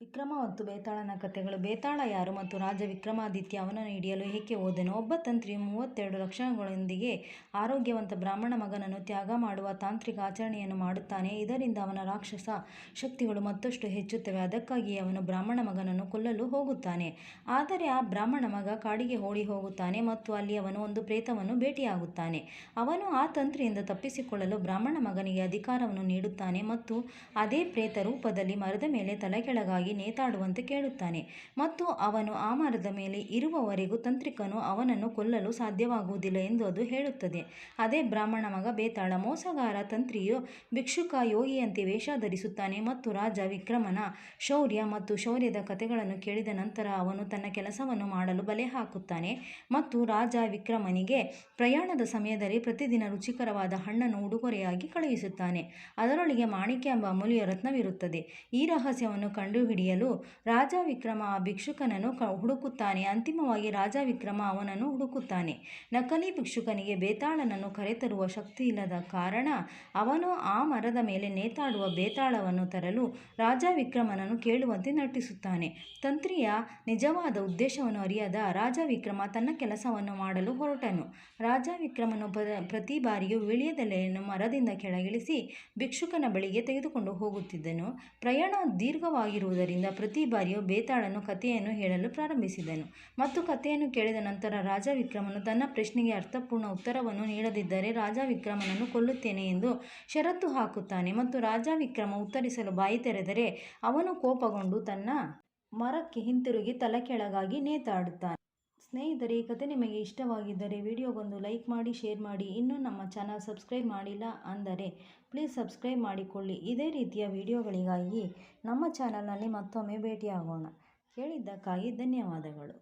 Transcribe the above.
ವಿಕ್ರಮ ಮತ್ತು ಬೇತಾಳನ ಕಥೆಗಳು ಬೇತಾಳ ಯಾರು ಮತ್ತು ರಾಜ ವಿಕ್ರಮಾದಿತ್ಯ ಅವನನ್ನು ಹಿಡಿಯಲು ಏಕೆ ಹೋದನು? ಒಬ್ಬ ತಂತ್ರಿಯು ಮೂವತ್ತೆರಡು ಲಕ್ಷಣಗಳೊಂದಿಗೆ ಆರೋಗ್ಯವಂತ ಬ್ರಾಹ್ಮಣ ಮಗನನ್ನು ತ್ಯಾಗ ಮಾಡುವ ತಾಂತ್ರಿಕ ಆಚರಣೆಯನ್ನು ಮಾಡುತ್ತಾನೆ. ಇದರಿಂದ ಅವನ ರಾಕ್ಷಸ ಶಕ್ತಿಗಳು ಮತ್ತಷ್ಟು ಹೆಚ್ಚುತ್ತವೆ. ಅದಕ್ಕಾಗಿಯೇ ಅವನು ಬ್ರಾಹ್ಮಣ ಮಗನನ್ನು ಕೊಲ್ಲಲು ಹೋಗುತ್ತಾನೆ. ಆದರೆ ಆ ಬ್ರಾಹ್ಮಣ ಮಗ ಕಾಡಿಗೆ ಓಡಿ ಹೋಗುತ್ತಾನೆ ಮತ್ತು ಅಲ್ಲಿ ಅವನು ಒಂದು ಪ್ರೇತವನ್ನು ಭೇಟಿಯಾಗುತ್ತಾನೆ. ಅವನು ಆ ತಂತ್ರಿಯಿಂದ ತಪ್ಪಿಸಿಕೊಳ್ಳಲು ಬ್ರಾಹ್ಮಣ ಮಗನಿಗೆ ಅಧಿಕಾರವನ್ನು ನೀಡುತ್ತಾನೆ ಮತ್ತು ಅದೇ ಪ್ರೇತ ರೂಪದಲ್ಲಿ ಮರದ ಮೇಲೆ ತಲೆಕೆಳಗಾಗಿ ನೇತಾಡುವಂತೆ ಕೇಳುತ್ತಾನೆ. ಮತ್ತು ಅವನು ಆ ಮರದ ಮೇಲೆ ಇರುವವರೆಗೂ ತಂತ್ರಿಕನು ಅವನನ್ನು ಕೊಲ್ಲಲು ಸಾಧ್ಯವಾಗುವುದಿಲ್ಲ ಎಂದು ಅದು ಹೇಳುತ್ತದೆ. ಅದೇ ಬ್ರಾಹ್ಮಣ ಮಗ ಬೇತಾಳ, ಮೋಸಗಾರ ತಂತ್ರಿಯು ಭಿಕ್ಷುಕ ಯೋಗಿಯಂತೆ ವೇಷ ಧರಿಸುತ್ತಾನೆ ಮತ್ತು ರಾಜ ವಿಕ್ರಮನ ಶೌರ್ಯ ಮತ್ತು ಶೌರ್ಯದ ಕಥೆಗಳನ್ನು ಕೇಳಿದ ನಂತರ ಅವನು ತನ್ನ ಕೆಲಸವನ್ನು ಮಾಡಲು ಬಲೆ ಹಾಕುತ್ತಾನೆ ಮತ್ತು ರಾಜ ವಿಕ್ರಮನಿಗೆ ಪ್ರಯಾಣದ ಸಮಯದಲ್ಲಿ ಪ್ರತಿದಿನ ರುಚಿಕರವಾದ ಹಣ್ಣನ್ನು ಉಡುಗೊರೆಯಾಗಿ ಕಳುಹಿಸುತ್ತಾನೆ. ಅದರೊಳಗೆ ಮಾಣಿಕ್ಯ ಎಂಬ ಅಮೂಲ್ಯ ರತ್ನವಿರುತ್ತದೆ. ಈ ರಹಸ್ಯವನ್ನು ಕಂಡುಹಿಡಿಯಲು ರಾಜ ವಿಕ್ರಮ ಆ ಭಿಕ್ಷುಕನನ್ನು ಹುಡುಕುತ್ತಾನೆ. ಅಂತಿಮವಾಗಿ ರಾಜ ವಿಕ್ರಮ ಅವನನ್ನು ಹುಡುಕುತ್ತಾನೆ. ನಕಲಿ ಭಿಕ್ಷುಕನಿಗೆ ಬೇತಾಳನನ್ನು ಕರೆತರುವ ಶಕ್ತಿ ಇಲ್ಲದ ಕಾರಣ ಅವನು ಆ ಮರದ ಮೇಲೆ ನೇತಾಡುವ ಬೇತಾಳವನ್ನು ತರಲು ರಾಜ ವಿಕ್ರಮನನ್ನು ಕೇಳುವಂತೆ ನಟಿಸುತ್ತಾನೆ. ತಂತ್ರಿಯ ನಿಜವಾದ ಉದ್ದೇಶವನ್ನು ಅರಿಯದ ರಾಜ ವಿಕ್ರಮ ತನ್ನ ಕೆಲಸವನ್ನು ಮಾಡಲು ಹೊರಟನು. ರಾಜ ವಿಕ್ರಮನು ಪ್ರತಿ ಬಾರಿಯೂ ವೀಳ್ಯದೆಲೆಯನ್ನು ಮರದಿಂದ ಕೆಳಗಿಳಿಸಿ ಭಿಕ್ಷುಕನ ಬಳಿಗೆ ತೆಗೆದುಕೊಂಡು ಹೋಗುತ್ತಿದ್ದನು. ಪ್ರಯಾಣ ದೀರ್ಘವಾಗಿರುವುದರಿಂದ ಪ್ರತಿ ಬಾರಿಯೂ ಬೇತಾಳನು ಕಥೆಯನ್ನು ಹೇಳಲು ಪ್ರಾರಂಭಿಸಿದನು. ಮತ್ತು ಕಥೆಯನ್ನು ಕೇಳಿದ ನಂತರ ರಾಜ ವಿಕ್ರಮನು ತನ್ನ ಪ್ರಶ್ನೆಗೆ ಅರ್ಥಪೂರ್ಣ ಉತ್ತರವನ್ನು ನೀಡದಿದ್ದರೆ ರಾಜ ವಿಕ್ರಮನನ್ನು ಕೊಲ್ಲುತ್ತೇನೆ ಎಂದು ಷರತ್ತು ಹಾಕುತ್ತಾನೆ. ಮತ್ತು ರಾಜ ವಿಕ್ರಮ ಉತ್ತರಿಸಲು ಬಾಯಿ ತೆರೆದರೆ ಅವನು ಕೋಪಗೊಂಡು ತನ್ನ ಮರಕ್ಕೆ ಹಿಂತಿರುಗಿ ತಲೆಕೆಳಗಾಗಿ ನೇತಾಡುತ್ತಾನೆ. ಸ್ನೇಹಿತರೆ ಕಥೆ ನಿಮಗೆ ಇಷ್ಟವಾಗಿದ್ದರೆ ವಿಡಿಯೋಗೊಂದು ಲೈಕ್ ಮಾಡಿ, ಶೇರ್ ಮಾಡಿ. ಇನ್ನೂ ನಮ್ಮ ಚಾನಲ್ ಸಬ್ಸ್ಕ್ರೈಬ್ ಮಾಡಿಲ್ಲ ಅಂದರೆ ಪ್ಲೀಸ್ ಸಬ್ಸ್ಕ್ರೈಬ್ ಮಾಡಿಕೊಳ್ಳಿ. ಇದೇ ರೀತಿಯ ವಿಡಿಯೋಗಳಿಗಾಗಿ ನಮ್ಮ ಚಾನಲ್ನಲ್ಲಿ ಮತ್ತೊಮ್ಮೆ ಭೇಟಿಯಾಗೋಣ. ಕೇಳಿದ್ದಕ್ಕಾಗಿ ಧನ್ಯವಾದಗಳು.